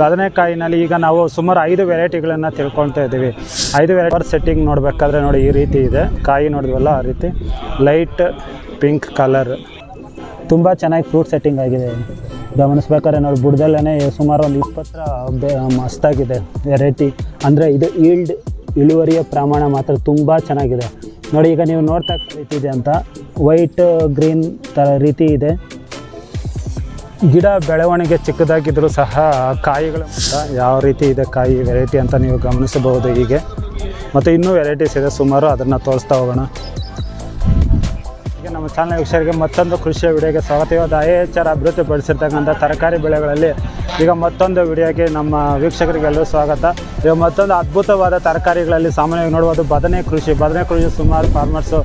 ಬದನೆಕಾಯಿನಲ್ಲಿ ಈಗ ನಾವು ಸುಮಾರು ಐದು ವೆರೈಟಿಗಳನ್ನು ತಿಳ್ಕೊಳ್ತಾ ಇದ್ದೀವಿ. ಐದು ವೆರೈಟಿ ಸೆಟ್ಟಿಂಗ್ ನೋಡಬೇಕಾದ್ರೆ ನೋಡಿ ಈ ರೀತಿ ಇದೆ. ಕಾಯಿ ನೋಡಿದ್ವಲ್ಲ ಆ ರೀತಿ. ಲೈಟ್ ಪಿಂಕ್ ಕಲರ್ ತುಂಬ ಚೆನ್ನಾಗಿ ಫ್ರೂಟ್ ಸೆಟ್ಟಿಂಗ್ ಆಗಿದೆ. ಗಮನಿಸ್ಬೇಕಾದ್ರೆ ನೋಡಿ ಬುಡದಲ್ಲೇ ಸುಮಾರು ಒಂದು ಇಪ್ಪತ್ತರ ಮಸ್ತಾಗಿದೆ ವೆರೈಟಿ. ಅಂದರೆ ಇದು ಈಲ್ಡ್ ಇಳುವರಿಯ ಪ್ರಮಾಣ ಮಾತ್ರ ತುಂಬ ಚೆನ್ನಾಗಿದೆ. ನೋಡಿ ಈಗ ನೀವು ನೋಡ್ತಾ ರೀತಿ ಇದೆ ಅಂತ. ವೈಟ್ ಗ್ರೀನ್ ಥರ ರೀತಿ ಇದೆ. ಗಿಡ ಬೆಳವಣಿಗೆ ಚಿಕ್ಕದಾಗಿದ್ದರೂ ಸಹ ಕಾಯಿಗಳು ಯಾವ ರೀತಿ ಇದೆ, ಕಾಯಿ ವೆರೈಟಿ ಅಂತ ನೀವು ಗಮನಿಸಬಹುದು ಹೀಗೆ. ಮತ್ತು ಇನ್ನೂ ವೆರೈಟೀಸ್ ಇದೆ, ಸುಮಾರು ಅದನ್ನು ತೋರಿಸ್ತಾ ಹೋಗೋಣ. ಈಗ ನಮ್ಮ ಚಾನಲ್ ವೀಕ್ಷಕರಿಗೆ ಮತ್ತೊಂದು ಕೃಷಿಯ ವಿಡಿಯೋಗೆ ಸ್ವಾಗತ. ಇವತ್ತು ಐ ಎಚ್ ಆರ್ ಅಭಿವೃದ್ಧಿಪಡಿಸಿರ್ತಕ್ಕಂಥ ತರಕಾರಿ ಬೆಳೆಗಳಲ್ಲಿ ಈಗ ಮತ್ತೊಂದು ವಿಡಿಯೋಗೆ ನಮ್ಮ ವೀಕ್ಷಕರಿಗೆಲ್ಲರೂ ಸ್ವಾಗತ. ಈಗ ಮತ್ತೊಂದು ಅದ್ಭುತವಾದ ತರಕಾರಿಗಳಲ್ಲಿ ಸಾಮಾನ್ಯವಾಗಿ ನೋಡ್ಬೋದು ಬದನೆ ಕೃಷಿ. ಬದನೆ ಕೃಷಿ ಸುಮಾರು ಫಾರ್ಮರ್ಸು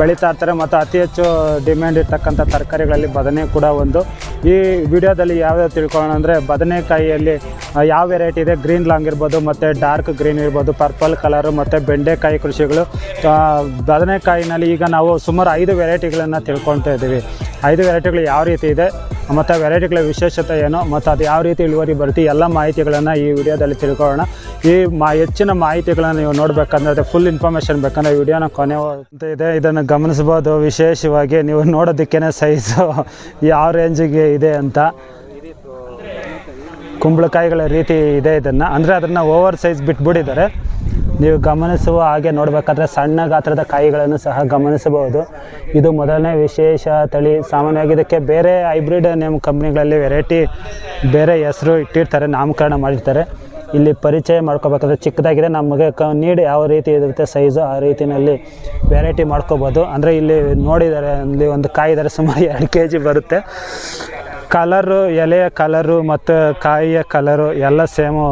ಬೆಳೀತಾ ಇರ್ತಾರೆ ಮತ್ತು ಅತಿ ಹೆಚ್ಚು ಡಿಮ್ಯಾಂಡ್ ಇರ್ತಕ್ಕಂಥ ತರಕಾರಿಗಳಲ್ಲಿ ಬದನೆ ಕೂಡ ಒಂದು. ಈ ವಿಡಿಯೋದಲ್ಲಿ ಯಾವ್ಯಾವ ತಿಳ್ಕೊಳ್ಳೋಣ ಅಂದರೆ ಬದನೆಕಾಯಿಯಲ್ಲಿ ಯಾವ ವೆರೈಟಿ ಇದೆ? ಗ್ರೀನ್ ಲಾಂಗ್ ಇರ್ಬೋದು ಮತ್ತು ಡಾರ್ಕ್ ಗ್ರೀನ್ ಇರ್ಬೋದು ಪರ್ಪಲ್ ಕಲರು ಮತ್ತು ಬೆಂಡೆಕಾಯಿ ಕೃಷಿಗಳು. ಬದನೆಕಾಯಿನಲ್ಲಿ ಈಗ ನಾವು ಸುಮಾರು ಐದು ವೆರೈಟಿಗಳನ್ನು ತಿಳ್ಕೊಳ್ತಾ ಇದ್ದೀವಿ. ಐದು ವೆರೈಟಿಗಳು ಯಾವ ರೀತಿ ಇದೆ? ಮತ್ತು ವೆರೈಟಿಗಳ ವಿಶೇಷತೆ ಏನು, ಮತ್ತು ಅದು ಯಾವ ರೀತಿ ಇಳುವರಿ ಬರುತ್ತೆ, ಎಲ್ಲ ಮಾಹಿತಿಗಳನ್ನು ಈ ವಿಡಿಯೋದಲ್ಲಿ ತಿಳ್ಕೊಳ್ಳೋಣ. ಈ ಮಾ ಹೆಚ್ಚಿನ ಮಾಹಿತಿಗಳನ್ನು ನೀವು ನೋಡಬೇಕಂದ್ರೆ ಫುಲ್ ಇನ್ಫಾರ್ಮೇಷನ್ ಬೇಕಂದ್ರೆ ವಿಡಿಯೋನ ಕೊನೆ ಅಂತ ಇದೆ. ಇದನ್ನು ಗಮನಿಸ್ಬೋದು ವಿಶೇಷವಾಗಿ ನೀವು ನೋಡೋದಕ್ಕೇ ಸೈಜು ಯಾವ ರೇಂಜಿಗೆ ಇದೆ ಅಂತ. ಕುಂಬಳಕಾಯಿಗಳ ರೀತಿ ಇದೆ ಇದನ್ನು. ಅಂದರೆ ಅದನ್ನು ಓವರ್ ಸೈಜ್ ಬಿಟ್ಬಿಟ್ಟಿದ್ದಾರೆ. ನೀವು ಗಮನಿಸುವ ಹಾಗೆ ನೋಡಬೇಕಾದ್ರೆ ಸಣ್ಣ ಗಾತ್ರದ ಕಾಯಿಗಳನ್ನು ಸಹ ಗಮನಿಸಬಹುದು. ಇದು ಮೊದಲನೇ ವಿಶೇಷ ತಳಿ. ಸಾಮಾನ್ಯವಾಗಿ ಇದಕ್ಕೆ ಬೇರೆ ಹೈಬ್ರಿಡ್ ನೇಮ್ ಕಂಪ್ನಿಗಳಲ್ಲಿ ವೆರೈಟಿ ಬೇರೆ ಹೆಸರು ಇಟ್ಟಿರ್ತಾರೆ, ನಾಮಕರಣ ಮಾಡಿರ್ತಾರೆ. ಇಲ್ಲಿ ಪರಿಚಯ ಮಾಡ್ಕೋಬೇಕಾದ್ರೆ ಚಿಕ್ಕದಾಗಿದೆ. ನಮಗೆ ಕ ನೀಡ್ ಯಾವ ರೀತಿ ಇರುತ್ತೆ, ಸೈಜು ಆ ರೀತಿಯಲ್ಲಿ ವೆರೈಟಿ ಮಾಡ್ಕೋಬೋದು. ಅಂದರೆ ಇಲ್ಲಿ ನೋಡಿದರೆ ಅಲ್ಲಿ ಒಂದು ಕಾಯಿ ಇದ್ದಾರೆ ಸುಮಾರು ಎರಡು ಕೆ ಜಿ ಬರುತ್ತೆ. ಕಲರು ಎಲೆಯ ಕಲರು ಮತ್ತು ಕಾಯಿಯ ಕಲರು ಎಲ್ಲ ಸೇಮು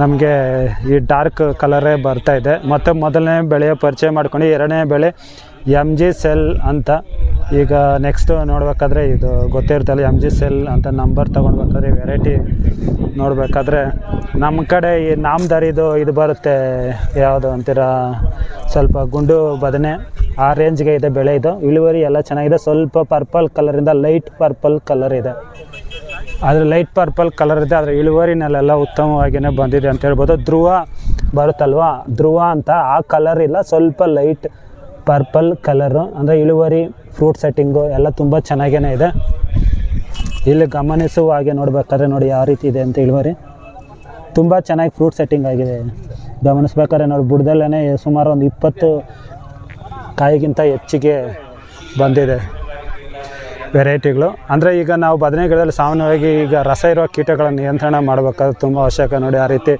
ನಮಗೆ ಈ ಡಾರ್ಕ್ ಕಲರೇ ಬರ್ತಾ ಇದೆ. ಮತ್ತು ಮೊದಲನೇ ಬೆಳೆಯ ಪರಿಚಯ ಮಾಡ್ಕೊಂಡು ಎರಡನೇ ಬೆಳೆ ಎಂ ಜಿ ಸೆಲ್ ಅಂತ. ಈಗ ನೆಕ್ಸ್ಟು ನೋಡಬೇಕಾದ್ರೆ ಇದು ಗೊತ್ತಿರ್ತಲ್ಲ ಎಂ ಜಿ ಸೆಲ್ ಅಂತ ನಂಬರ್ ತೊಗೊಳ್ಬೇಕಾದ್ರೆ ವೆರೈಟಿ ನೋಡಬೇಕಾದ್ರೆ ನಮ್ಮ ಕಡೆ ಈ ನಾಮದಾರಿದು ಇದು ಬರುತ್ತೆ, ಯಾವುದು ಅಂತೀರ? ಸ್ವಲ್ಪ ಗುಂಡು ಬದನೆ. ಆ ರೇಂಜ್ಗೆ ಇದೆ, ಬೆಳೆ ಇದು. ಇಳುವರಿ ಎಲ್ಲ ಚೆನ್ನಾಗಿದೆ. ಸ್ವಲ್ಪ ಪರ್ಪಲ್ ಕಲರಿಂದ ಲೈಟ್ ಪರ್ಪಲ್ ಕಲರ್ ಇದೆ. ಆದರೆ ಲೈಟ್ ಪರ್ಪಲ್ ಕಲರ್ ಇದೆ ಅದರ ಇಳುವರಿನಲ್ಲೆಲ್ಲ ಉತ್ತಮವಾಗಿಯೇ ಬಂದಿದೆ ಅಂತ ಹೇಳ್ಬೋದು. ಧ್ರುವ ಬರುತ್ತಲ್ವಾ? ಧ್ರುವ ಅಂತ ಆ ಕಲರ್ ಇಲ್ಲ, ಸ್ವಲ್ಪ ಲೈಟ್ ಪರ್ಪಲ್ ಕಲರು ಅಂದರೆ ಇಳುವರಿ ಫ್ರೂಟ್ ಸೆಟ್ಟಿಂಗು ಎಲ್ಲ ತುಂಬ ಚೆನ್ನಾಗೇ ಇದೆ. ಇಲ್ಲಿ ಗಮನಿಸುವ ಹಾಗೆ ನೋಡಬೇಕಾದ್ರೆ ನೋಡಿ ಯಾವ ರೀತಿ ಇದೆ ಅಂತ ಇಳುವರಿ. ತುಂಬ ಚೆನ್ನಾಗಿ ಫ್ರೂಟ್ ಸೆಟ್ಟಿಂಗ್ ಆಗಿದೆ. ಗಮನಿಸ್ಬೇಕಾದ್ರೆ ನೋಡಿ ಬುಡದಲ್ಲೇ ಸುಮಾರು ಒಂದು ಇಪ್ಪತ್ತು ಕಾಯಿಗಿಂತ ಹೆಚ್ಚಿಗೆ ಬಂದಿದೆ ವೆರೈಟಿಗಳು. ಅಂದರೆ ಈಗ ನಾವು ಬದನೆ ಗಿಡದಲ್ಲಿ ಸಾಮಾನ್ಯವಾಗಿ ಈಗ ರಸ ಇರುವ ಕೀಟಗಳ ನಿಯಂತ್ರಣ ಮಾಡಬೇಕಾದ್ರೆ ತುಂಬ ಅವಶ್ಯಕ. ನೋಡಿ, ಆ ರೀತಿ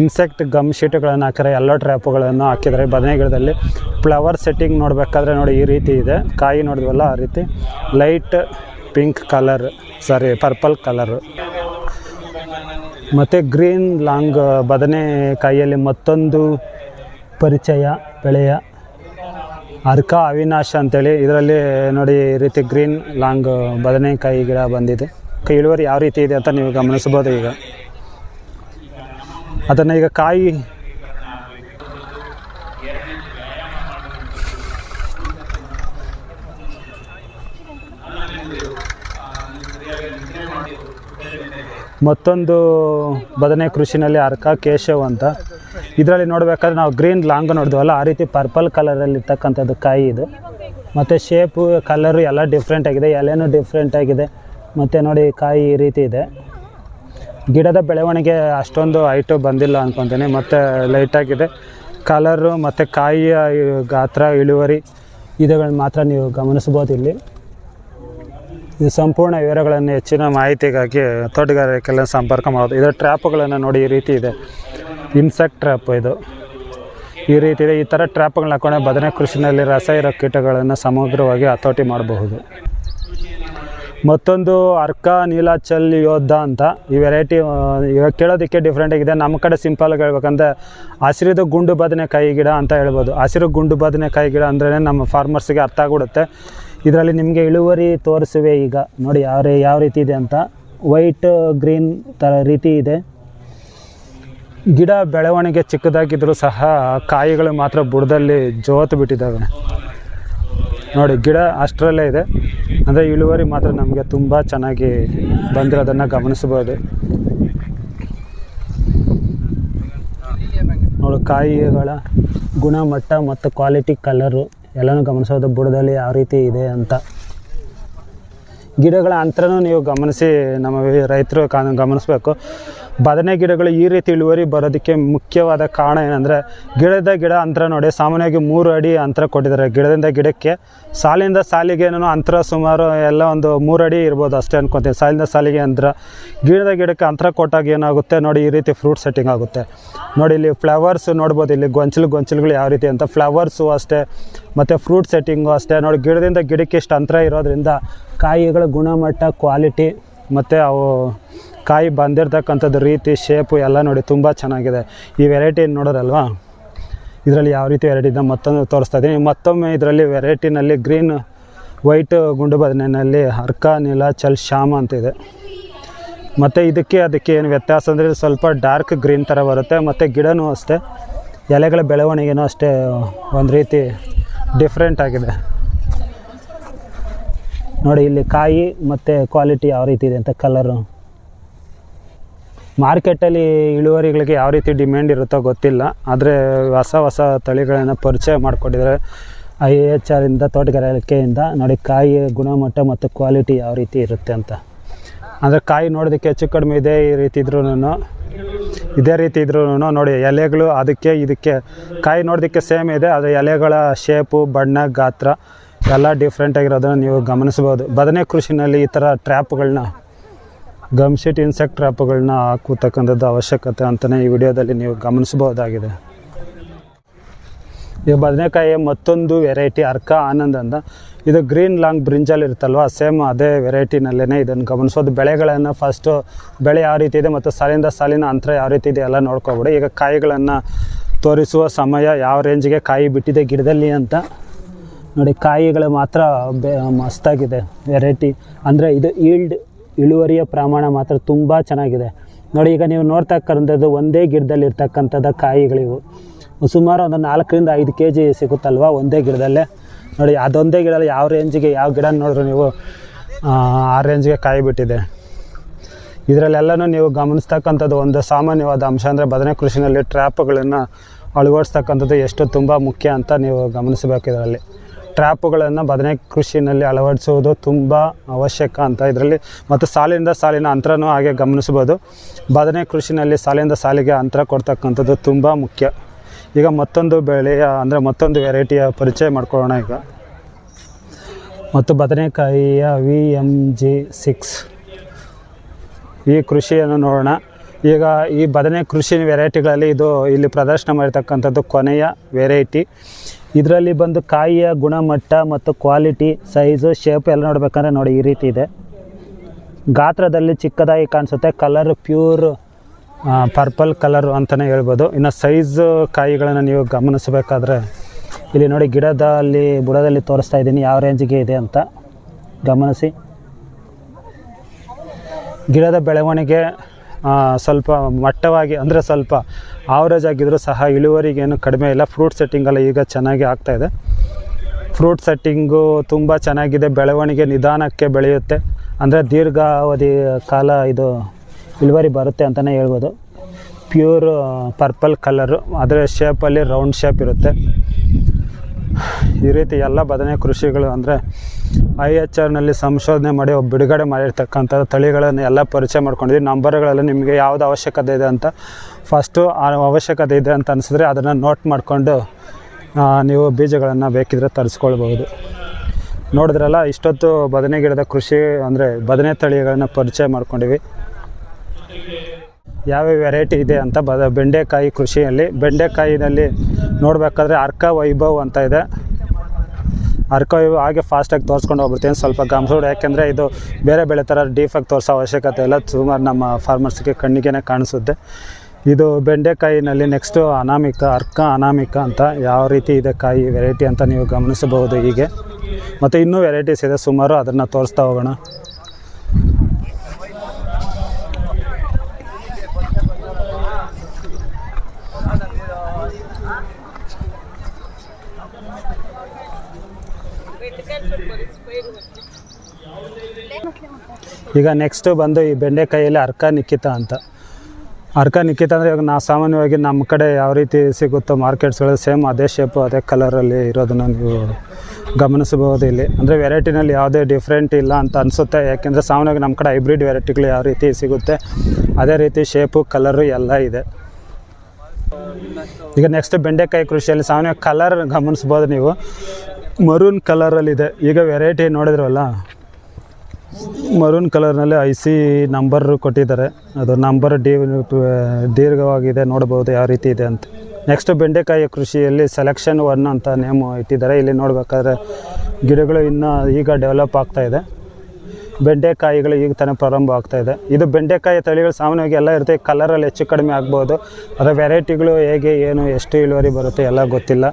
ಇನ್ಸೆಕ್ಟ್ ಗಮ್ ಶೀಟುಗಳನ್ನು ಹಾಕಿದ್ರೆ ಎಲ್ಲ ಟ್ರ್ಯಾಪ್ಗಳನ್ನು ಹಾಕಿದರೆ ಬದನೆ ಗಿಡದಲ್ಲಿ ಫ್ಲವರ್ ಸೆಟ್ಟಿಂಗ್ ನೋಡಬೇಕಾದ್ರೆ ನೋಡಿ ಈ ರೀತಿ ಇದೆ. ಕಾಯಿ ನೋಡಿದ್ವಲ್ಲ, ಆ ರೀತಿ light pink colour sorry purple colour ಮತ್ತು ಗ್ರೀನ್ ಲಾಂಗ್ ಬದನೆ ಕಾಯಿಯಲ್ಲಿ ಮತ್ತೊಂದು ಪರಿಚಯ, ಬೆಳೆಯ ಅರ್ಕ, ಅವಿನಾಶ ಅಂತೇಳಿ ಇದರಲ್ಲಿ ನೋಡಿ ಈ ರೀತಿ ಗ್ರೀನ್, ಲಾಂಗ್ ಬದನೆಕಾಯಿ ಗಿಡ ಬಂದಿದೆ. ಇಳುವರಿ ಯಾವ ರೀತಿ ಇದೆ ಅಂತ ನೀವು ಗಮನಿಸ್ಬೋದು ಈಗ. ಅದನ್ನು ಈಗ ಕಾಯಿ ಮತ್ತೊಂದು ಬದನೆ ಕೃಷಿನಲ್ಲಿ ಅರ್ಕ, ಕೇಶವ್ ಅಂತ. ಇದರಲ್ಲಿ ನೋಡಬೇಕಾದ್ರೆ ನಾವು ಗ್ರೀನ್ ಲಾಂಗ್ ನೋಡಿದ್ವಲ್ಲ, ಆ ರೀತಿ ಪರ್ಪಲ್ ಕಲರಲ್ಲಿ ಇರ್ತಕ್ಕಂಥದ್ದು ಕಾಯಿ ಇದು. ಮತ್ತು ಶೇಪು, ಕಲರು ಎಲ್ಲ ಡಿಫ್ರೆಂಟ್ ಆಗಿದೆ, ಎಲೆನೂ ಡಿಫ್ರೆಂಟ್ ಆಗಿದೆ. ಮತ್ತು ನೋಡಿ ಕಾಯಿ ಈ ರೀತಿ ಇದೆ. ಗಿಡದ ಬೆಳವಣಿಗೆ ಅಷ್ಟೊಂದು ಹೈಟು ಬಂದಿಲ್ಲ ಅಂದ್ಕೊತೀನಿ ಮತ್ತು ಲೈಟಾಗಿದೆ ಕಲರು ಮತ್ತು ಕಾಯಿಯ ಗಾತ್ರ, ಇಳುವರಿ ಇದುಗಳನ್ನ ಮಾತ್ರ ನೀವು ಗಮನಿಸ್ಬೋದು ಇಲ್ಲಿ. ಇದು ಸಂಪೂರ್ಣ ವಿವರಗಳನ್ನು ಹೆಚ್ಚಿನ ಮಾಹಿತಿಗಾಗಿ ತೋಟಗಾರಿಕೆಲ್ಲ ಸಂಪರ್ಕ ಮಾಡೋದು. ಇದರ ಟ್ರ್ಯಾಪ್ಗಳನ್ನು ನೋಡಿ ಈ ರೀತಿ ಇದೆ. ಇನ್ಸೆಕ್ಟ್ ಟ್ರ್ಯಾಪ್ ಇದು. ಈ ರೀತಿ ಇದೆ. ಈ ಥರ ಟ್ರ್ಯಾಪ್ಗಳನ್ನ ಹಾಕೊಂಡೆ ಬದನೆ ಕೃಷಿನಲ್ಲಿ ರಸ ಇರೋ ಕೀಟಗಳನ್ನು ಸಮಗ್ರವಾಗಿ ಹತೋಟಿ ಮಾಡಬಹುದು. ಮತ್ತೊಂದು ಅರ್ಕ, ನೀಲಾಚಲ್ ಯೋಧ ಅಂತ. ಈ ವೆರೈಟಿ ಇವಾಗ ಕೇಳೋದಕ್ಕೆ ಡಿಫ್ರೆಂಟ್ ಆಗಿದೆ. ನಮ್ಮ ಕಡೆ ಸಿಂಪಲ್ಗೆ ಹೇಳ್ಬೇಕಂದ್ರೆ ಹಸಿರಿದು ಗುಂಡು ಬದನೆಕಾಯಿ ಗಿಡ ಅಂತ ಹೇಳ್ಬೋದು. ಹಸಿರು ಗುಂಡು ಬದನೆಕಾಯಿ ಗಿಡ ಅಂದ್ರೇ ನಮ್ಮ ಫಾರ್ಮರ್ಸ್ಗೆ ಅರ್ಥ ಆಗ್ಬಿಡುತ್ತೆ ಇದರಲ್ಲಿ ನಿಮಗೆ ಇಳುವರಿ ತೋರಿಸುವೆ ಈಗ. ನೋಡಿ ಯಾವ ಯಾವ ರೀತಿ ಇದೆ ಅಂತ. ವೈಟ್ ಗ್ರೀನ್ ಥರ ರೀತಿ ಇದೆ. ಗಿಡ ಬೆಳವಣಿಗೆ ಚಿಕ್ಕದಾಗಿದ್ದರೂ ಸಹ ಕಾಯಿಗಳು ಮಾತ್ರ ಬುಡದಲ್ಲಿ ಜೋತು ಬಿಟ್ಟಿದ್ದಾವೆ. ನೋಡಿ, ಗಿಡ ಅಷ್ಟರಲ್ಲೇ ಇದೆ. ಅಂದರೆ ಇಳುವರಿ ಮಾತ್ರ ನಮಗೆ ತುಂಬ ಚೆನ್ನಾಗಿ ಬಂದಿರೋದನ್ನು ಗಮನಿಸ್ಬೋದು ನೋಡಿ, ಕಾಯಿಗಳ ಗುಣಮಟ್ಟ ಮತ್ತು ಕ್ವಾಲಿಟಿ ಕಲರು ಎಲ್ಲನೂ ಗಮನಿಸೋದು ಬುಡದಲ್ಲಿ ಯಾವ ರೀತಿ ಇದೆ ಅಂತ. ಗಿಡಗಳ ಅಂತರನೂ ನೀವು ಗಮನಿಸಿ ನಮ್ಮ ರೈತರು ಕಾ ಗಮನಿಸಬೇಕು. ಬದನೆ ಗಿಡಗಳು ಈ ರೀತಿ ಇಳುವರಿ ಬರೋದಕ್ಕೆ ಮುಖ್ಯವಾದ ಕಾರಣ ಏನಂದರೆ, ಗಿಡದ ಗಿಡ ಅಂತರ ನೋಡಿ, ಸಾಮಾನ್ಯವಾಗಿ ಮೂರು ಅಡಿ ಅಂತರ ಕೊಟ್ಟಿದ್ದಾರೆ. ಗಿಡದಿಂದ ಗಿಡಕ್ಕೆ ಸಾಲಿಂದ ಏನೋ ಅಂತರ ಸುಮಾರು ಎಲ್ಲ ಒಂದು ಮೂರು ಅಡಿ ಇರ್ಬೋದು ಅಷ್ಟೇ ಅನ್ಕೊತೀನಿ. ಸಾಲಿಂದ ಸಾಲಿಗೆ ಅಂತರ ಗಿಡದ ಗಿಡಕ್ಕೆ ಅಂತರ ಕೊಟ್ಟಾಗ ಏನಾಗುತ್ತೆ? ನೋಡಿ, ಈ ರೀತಿ ಫ್ರೂಟ್ ಸೆಟ್ಟಿಂಗ್ ಆಗುತ್ತೆ. ನೋಡಿ, ಇಲ್ಲಿ ಫ್ಲವರ್ಸ್ ನೋಡ್ಬೋದು. ಇಲ್ಲಿ ಗೊಂಚಲು ಗೊಂಚಲುಗಳು ಯಾವ ರೀತಿ ಅಂತ. ಫ್ಲವರ್ಸು ಅಷ್ಟೇ, ಮತ್ತು ಫ್ರೂಟ್ ಸೆಟ್ಟಿಂಗು ಅಷ್ಟೇ. ನೋಡಿ, ಗಿಡದಿಂದ ಗಿಡಕ್ಕೆ ಇಷ್ಟು ಅಂತರ ಇರೋದ್ರಿಂದ ಕಾಯಿಗಳ ಗುಣಮಟ್ಟ, ಕ್ವಾಲಿಟಿ, ಮತ್ತು ಅವು ಕಾಯಿ ಬಂದಿರತಕ್ಕಂಥದ್ದು ರೀತಿ ಶೇಪು ಎಲ್ಲ ನೋಡಿ ತುಂಬ ಚೆನ್ನಾಗಿದೆ. ಈ ವೆರೈಟಿ ನೋಡೋರಲ್ವಾ? ಇದರಲ್ಲಿ ಯಾವ ರೀತಿ ವೆರೈಟಿ ಇದೆ ಮತ್ತೊಂದು ತೋರಿಸ್ತಾ ಇದ್ದೀನಿ. ಮತ್ತೊಮ್ಮೆ ಇದರಲ್ಲಿ ವೆರೈಟಿನಲ್ಲಿ ಗ್ರೀನ್ ವೈಟ್ ಗುಂಡು ಬದನೆಯಲ್ಲಿ ಅರ್ಕ, ನೀಲಾಚಲ್, ಶ್ಯಾಮ ಅಂತಿದೆ ಮತ್ತು ಇದಕ್ಕೆ ಅದಕ್ಕೆ ಏನು ವ್ಯತ್ಯಾಸ ಅಂದರೆ ಸ್ವಲ್ಪ ಡಾರ್ಕ್ ಗ್ರೀನ್ ಥರ ಬರುತ್ತೆ. ಮತ್ತು ಗಿಡನೂ ಅಷ್ಟೇ, ಎಲೆಗಳ ಬೆಳವಣಿಗೆನೂ ಅಷ್ಟೇ ಒಂದು ರೀತಿ ಡಿಫ್ರೆಂಟ್ ಆಗಿದೆ. ನೋಡಿ ಇಲ್ಲಿ ಕಾಯಿ ಮತ್ತು ಕ್ವಾಲಿಟಿ ಯಾವ ರೀತಿ ಇದೆ ಅಂತ ಕಲರು ಮಾರ್ಕೆಟಲ್ಲಿ ಇಳುವರಿಗಳಿಗೆ ಯಾವ ರೀತಿ ಡಿಮ್ಯಾಂಡ್ ಇರುತ್ತೋ ಗೊತ್ತಿಲ್ಲ. ಆದರೆ ಹೊಸ ಹೊಸ ತಳಿಗಳನ್ನು ಪರಿಚಯ ಮಾಡಿಕೊಟ್ಟಿದ್ದಾರೆ ಐ ಎಚ್ ಆರಿಂದ ತೋಟಗಾರಿಕೆಯಿಂದ ನೋಡಿ ಕಾಯಿಯ ಗುಣಮಟ್ಟ ಮತ್ತು ಕ್ವಾಲಿಟಿ ಯಾವ ರೀತಿ ಇರುತ್ತೆ ಅಂತ. ಅಂದರೆ ಕಾಯಿ ನೋಡೋದಕ್ಕೆ ಹೆಚ್ಚು ಕಡಿಮೆ ಇದೆ ಈ ರೀತಿ ಇದ್ರೂ ಇದೇ ರೀತಿ ಇದ್ರೂ ನೋಡಿ, ಎಲೆಗಳು ಅದಕ್ಕೆ ಇದಕ್ಕೆ ಕಾಯಿ ನೋಡೋದಕ್ಕೆ ಸೇಮ್ ಇದೆ, ಆದರೆ ಎಲೆಗಳ ಶೇಪು ಬಣ್ಣ, ಗಾತ್ರ ಎಲ್ಲ ಡಿಫ್ರೆಂಟ್ ಆಗಿರೋದನ್ನು ನೀವು ಗಮನಿಸ್ಬೋದು ಬದನೆ ಕೃಷಿನಲ್ಲಿ ಈ ಥರ ಟ್ರ್ಯಾಪ್ಗಳನ್ನ ಗಮ್ಶೀಟ್ ಇನ್ಸೆಕ್ಟ್ ಟ್ರ್ಯಾಪ್ಗಳನ್ನ ಹಾಕುತಕ್ಕಂಥದ್ದು ಅವಶ್ಯಕತೆ ಅಂತಲೇ ಈ ವಿಡಿಯೋದಲ್ಲಿ ನೀವು ಗಮನಿಸಬಹುದಾಗಿದೆ. ಈ ಬದನೆಕಾಯಿಯ ಮತ್ತೊಂದು ವೆರೈಟಿ ಅರ್ಕ ಆನಂದ್ ಅಂತ. ಇದು ಗ್ರೀನ್ ಲಾಂಗ್ ಬ್ರಿಂಜಲ್ ಇರುತ್ತಲ್ವ? ಸೇಮ್ ಅದೇ ವೆರೈಟಿನಲ್ಲೇ ಇದನ್ನು ಗಮನಿಸೋದು ಬೆಳೆಗಳನ್ನು ಫಸ್ಟು ಬೆಳೆ ಯಾವ ರೀತಿ ಇದೆ ಮತ್ತು ಸಾಲಿಂದ ಸಾಲಿನ ಅಂತರ ಯಾವ ರೀತಿ ಇದೆ ಎಲ್ಲ ನೋಡ್ಕೊಬಿಡಿ ಈಗ ಕಾಯಿಗಳನ್ನು ತೋರಿಸುವ ಸಮಯ ಯಾವ ರೇಂಜಿಗೆ ಕಾಯಿ ಬಿಟ್ಟಿದೆ ಗಿಡದಲ್ಲಿ ಅಂತ. ನೋಡಿ, ಕಾಯಿಗಳು ಮಾತ್ರ ಬೆ ಮಸ್ತಾಗಿದೆ ವೆರೈಟಿ ಅಂದರೆ ಇದು ಈಲ್ಡ್ ಇಳುವರಿಯ ಪ್ರಮಾಣ ಮಾತ್ರ ತುಂಬ ಚೆನ್ನಾಗಿದೆ. ನೋಡಿ ಈಗ ನೀವು ನೋಡ್ತಕ್ಕಂಥದ್ದು ಒಂದೇ ಗಿಡದಲ್ಲಿ ಇರ್ತಕ್ಕಂಥದ್ದು ಕಾಯಿಗಳಿವು. ಸುಮಾರು ಒಂದು ನಾಲ್ಕರಿಂದ ಐದು ಕೆ ಜಿ ಸಿಗುತ್ತಲ್ವ ಒಂದೇ ಗಿಡದಲ್ಲೇ? ನೋಡಿ ಅದೊಂದೇ ಗಿಡದಲ್ಲಿ ಯಾವ ರೇಂಜಿಗೆ ಯಾವ ಗಿಡ ನೋಡಿದ್ರು ನೀವು ಆ, ರೇಂಜ್ಗೆ ಕಾಯಿ ಬಿಟ್ಟಿದೆ. ಇದರಲ್ಲೆಲ್ಲನೂ ನೀವು ಗಮನಿಸ್ತಕ್ಕಂಥದ್ದು ಒಂದು ಸಾಮಾನ್ಯವಾದ ಅಂಶ ಅಂದರೆ ಬದನೆ ಕೃಷಿನಲ್ಲಿ ಟ್ರ್ಯಾಪ್ಗಳನ್ನು ಅಳವಡಿಸ್ತಕ್ಕಂಥದ್ದು ಎಷ್ಟು ತುಂಬ ಮುಖ್ಯ ಅಂತ ನೀವು ಗಮನಿಸಬೇಕು ಇದರಲ್ಲಿ. ಟ್ರ್ಯಾಪುಗಳನ್ನು ಬದನೆ ಕೃಷಿನಲ್ಲಿ ಅಳವಡಿಸುವುದು ತುಂಬ ಅವಶ್ಯಕ ಅಂತ ಇದರಲ್ಲಿ ಮತ್ತು ಸಾಲಿನಿಂದ ಸಾಲಿನ ಅಂತರನೂ ಹಾಗೆ ಗಮನಿಸ್ಬೋದು. ಬದನೆ ಕೃಷಿನಲ್ಲಿ ಸಾಲಿನಿಂದ ಸಾಲಿಗೆ ಅಂತರ ಕೊಡ್ತಕ್ಕಂಥದ್ದು ತುಂಬ ಮುಖ್ಯ. ಈಗ ಮತ್ತೊಂದು ಬೆಳೆಯ ಅಂದರೆ ಮತ್ತೊಂದು ವೆರೈಟಿಯ ಪರಿಚಯ ಮಾಡ್ಕೊಳ್ಳೋಣ ಈಗ. ಮತ್ತು ಬದನೆಕಾಯಿಯ ವಿ ಎಂ ಜಿ ಸಿಕ್ಸ್. ಈ ಕೃಷಿಯನ್ನು ನೋಡೋಣ. ಈಗ ಈ ಬದನೆ ಕೃಷಿ ವೆರೈಟಿಗಳಲ್ಲಿ ಇದು ಇಲ್ಲಿ ಪ್ರದರ್ಶನ ಮಾಡಿರ್ತಕ್ಕಂಥದ್ದು ಕೊನೆಯ ವೆರೈಟಿ. ಇದರಲ್ಲಿ ಬಂದು ಕಾಯಿಯ ಗುಣಮಟ್ಟ ಮತ್ತು ಕ್ವಾಲಿಟಿ ಸೈಜು ಶೇಪ್ ಎಲ್ಲ ನೋಡ್ಬೇಕಂದ್ರೆ ನೋಡಿ ಈ ರೀತಿ ಇದೆ. ಗಾತ್ರದಲ್ಲಿ ಚಿಕ್ಕದಾಗಿ ಕಾಣಿಸುತ್ತೆ. ಕಲರ್ ಪ್ಯೂರ್ ಪರ್ಪಲ್ ಕಲರ್ ಅಂತಲೇ ಹೇಳ್ಬೋದು. ಇನ್ನು ಸೈಜ್ ಕಾಯಿಗಳನ್ನು ನೀವು ಗಮನಿಸಬೇಕಾದ್ರೆ ಇಲ್ಲಿ ನೋಡಿ ಗಿಡದಲ್ಲಿ, ಬುಡದಲ್ಲಿ ತೋರಿಸ್ತಾ ಇದ್ದೀನಿ. ಯಾವ ರೇಂಜಿಗೆ ಇದೆ ಅಂತ ಗಮನಿಸಿ. ಗಿಡದ ಬೆಳವಣಿಗೆ ಸ್ವಲ್ಪ ಮಟ್ಟವಾಗಿ, ಅಂದರೆ ಸ್ವಲ್ಪ ಆವ್ರೇಜ್ ಆಗಿದ್ದರೂ ಸಹ ಇಳುವರಿಗೇನು ಕಡಿಮೆ ಇಲ್ಲ. ಫ್ರೂಟ್ ಸೆಟ್ಟಿಂಗೆಲ್ಲ ಈಗ ಚೆನ್ನಾಗಿ ಆಗ್ತಾಯಿದೆ ಫ್ರೂಟ್ ಸೆಟ್ಟಿಂಗು ತುಂಬ ಚೆನ್ನಾಗಿದೆ. ಬೆಳವಣಿಗೆ ನಿಧಾನಕ್ಕೆ ಬೆಳೆಯುತ್ತೆ. ಅಂದರೆ ದೀರ್ಘಾವಧಿ ಕಾಲ ಇದು ಇಳುವರಿ ಬರುತ್ತೆ ಅಂತಲೇ ಹೇಳ್ಬೋದು. ಪ್ಯೂರ್ ಪರ್ಪಲ್ ಕಲರು ಅದರ ಶೇಪಲ್ಲಿ ರೌಂಡ್ ಶೇಪ್ ಇರುತ್ತೆ. ಈ ರೀತಿ ಎಲ್ಲ ಬದನೆ ಕೃಷಿಗಳು ಅಂದರೆ ಐ ಎಚ್ ಆರ್ನಲ್ಲಿ ಸಂಶೋಧನೆ ಮಾಡಿ ಬಿಡುಗಡೆ ಮಾಡಿರ್ತಕ್ಕಂಥ ತಳಿಗಳನ್ನು ಎಲ್ಲ ಪರಿಚಯ ಮಾಡ್ಕೊಂಡಿದ್ದೀವಿ. ನಂಬರ್ಗಳೆಲ್ಲ ನಿಮಗೆ ಯಾವ್ದು ಅವಶ್ಯಕತೆ ಇದೆ ಅಂತ ಫಸ್ಟು ಅವಶ್ಯಕತೆ ಇದೆ ಅಂತ ಅನಿಸಿದ್ರೆ ಅದನ್ನು ನೋಟ್ ಮಾಡಿಕೊಂಡು ನೀವು ಬೀಜಗಳನ್ನು ಬೇಕಿದ್ರೆ ತರಿಸ್ಕೊಳ್ಬೋದು ನೋಡಿದ್ರಲ್ಲ, ಇಷ್ಟೊತ್ತು ಬದನೆ ಗಿಡದ ಕೃಷಿ ಅಂದರೆ ಬದನೆ ತಳಿಗಳನ್ನು ಪರಿಚಯ ಮಾಡ್ಕೊಂಡಿವಿ. ಯಾವ್ಯಾವ ವೆರೈಟಿ ಇದೆ ಅಂತ ಬದ, ಬೆಂಡೆಕಾಯಿ ಕೃಷಿಯಲ್ಲಿ. ಬೆಂಡೆಕಾಯಿನಲ್ಲಿ ನೋಡಬೇಕಾದ್ರೆ ಅರ್ಕ ವೈಭವ್ ಅಂತ ಇದೆ. ವೈಭವ್ ಹಾಗೆ ಫಾಸ್ಟಾಗಿ ತೋರಿಸ್ಕೊಂಡು ಹೋಗ್ಬಿಡ್ತೀನಿ. ಸ್ವಲ್ಪ ಗಮನಿಸೋಡು ಯಾಕೆಂದರೆ ಇದು ಬೇರೆ ಬೆಳೆ ಥರ ಡೀಫಾಗಿ ತೋರಿಸೋ ಅವಶ್ಯಕತೆ ಇಲ್ಲ. ಸುಮಾರು ನಮ್ಮ ಫಾರ್ಮರ್ಸ್ಗೆ ಕಣ್ಣಿಗೆ ಕಾಣಿಸುತ್ತೆ. ಇದು ಬೆಂಡೆಕಾಯಿನಲ್ಲಿ ನೆಕ್ಸ್ಟು ಅನಾಮಿಕ, ಅರ್ಕ ಅನಾಮಿಕ ಅಂತ ಯಾವ ರೀತಿ ಇದೆ ಕಾಯಿ ವೆರೈಟಿ ಅಂತ ನೀವು ಗಮನಿಸಬಹುದು ಹೀಗೆ. ಮತ್ತು ಇನ್ನೂ ವೆರೈಟೀಸ್ ಇದೆ. ಸುಮಾರು ಅದನ್ನು ತೋರಿಸ್ತಾ ಹೋಗೋಣ. ಈಗ ನೆಕ್ಸ್ಟು ಬಂದು ಈ ಬೆಂಡೆಕಾಯಿಯಲ್ಲಿ ಅರ್ಕ ನಿಕ್ಕಿತ ಅಂತ. ಅರ್ಕ ನಿಕ್ಕಿತ ಅಂದರೆ ಇವಾಗ ನಾವು ಸಾಮಾನ್ಯವಾಗಿ ನಮ್ಮ ಕಡೆ ಯಾವ ರೀತಿ ಸಿಗುತ್ತೋ ಮಾರ್ಕೆಟ್ಸ್ಗಳಲ್ಲಿ ಸೇಮ್ ಅದೇ ಶೇಪು ಅದೇ ಕಲರಲ್ಲಿ ಇರೋದನ್ನು ನೀವು ಗಮನಿಸಬಹುದು ಇಲ್ಲಿ. ಅಂದರೆ ವೆರೈಟಿನಲ್ಲಿ ಯಾವುದೇ ಡಿಫ್ರೆಂಟ್ ಇಲ್ಲ ಅಂತ ಅನಿಸುತ್ತೆ. ಯಾಕೆಂದರೆ ಸಾಮಾನ್ಯವಾಗಿ ನಮ್ಮ ಕಡೆ ಹೈಬ್ರಿಡ್ ವೆರೈಟಿಗಳು ಯಾವ ರೀತಿ ಸಿಗುತ್ತೆ, ಅದೇ ರೀತಿ ಶೇಪು ಕಲರು ಎಲ್ಲ ಇದೆ. ಈಗ ನೆಕ್ಸ್ಟ್ ಬೆಂಡೆಕಾಯಿ ಕೃಷಿಯಲ್ಲಿ ಸಾಮಾನ್ಯ ಕಲರ್ ಗಮನಿಸ್ಬೋದು ನೀವು. ಮರೂನ್ ಕಲರಲ್ಲಿದೆ. ಈಗ ವೆರೈಟಿ ನೋಡಿದ್ರಲ್ಲ? ಮರೂನ್ ಕಲರ್ನಲ್ಲಿ ಐ ಸಿ ನಂಬರ್ ಕೊಟ್ಟಿದ್ದಾರೆ. ಅದು ನಂಬರ್ ಡಿ ದೀರ್ಘವಾಗಿದೆ, ನೋಡ್ಬೋದು ಯಾವ ರೀತಿ ಇದೆ ಅಂತ. ನೆಕ್ಸ್ಟ್ ಬೆಂಡೆಕಾಯಿ ಕೃಷಿಯಲ್ಲಿ ಸೆಲೆಕ್ಷನ್ ಒನ್ ಅಂತ ನೇಮ್ ಇಟ್ಟಿದ್ದಾರೆ. ಇಲ್ಲಿ ನೋಡಬೇಕಾದ್ರೆ ಗಿಡಗಳು ಇನ್ನೂ ಈಗ ಡೆವಲಪ್ ಆಗ್ತಾ ಇದೆ. ಬೆಂಡೆಕಾಯಿಗಳು ಈಗ ತಾನೇ ಪ್ರಾರಂಭ ಆಗ್ತಾ ಇದೆ. ಇದು ಬೆಂಡೆಕಾಯಿ ತಳಿಗಳು ಸಾಮಾನ್ಯವಾಗಿ ಎಲ್ಲ ಇರುತ್ತೆ. ಕಲರಲ್ಲಿ ಹೆಚ್ಚು ಕಡಿಮೆ ಆಗ್ಬೋದು. ಅದರ ವೆರೈಟಿಗಳು ಹೇಗೆ, ಏನು, ಎಷ್ಟು ಇಳುವರಿ ಬರುತ್ತೆ ಎಲ್ಲ ಗೊತ್ತಿಲ್ಲ.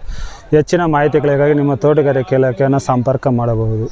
ಹೆಚ್ಚಿನ ಮಾಹಿತಿಗಳಿಗಾಗಿ ನಿಮ್ಮ ತೋಟಗಾರಿಕೆ ಇಲಾಖೆಯನ್ನು ಸಂಪರ್ಕ ಮಾಡಬಹುದು.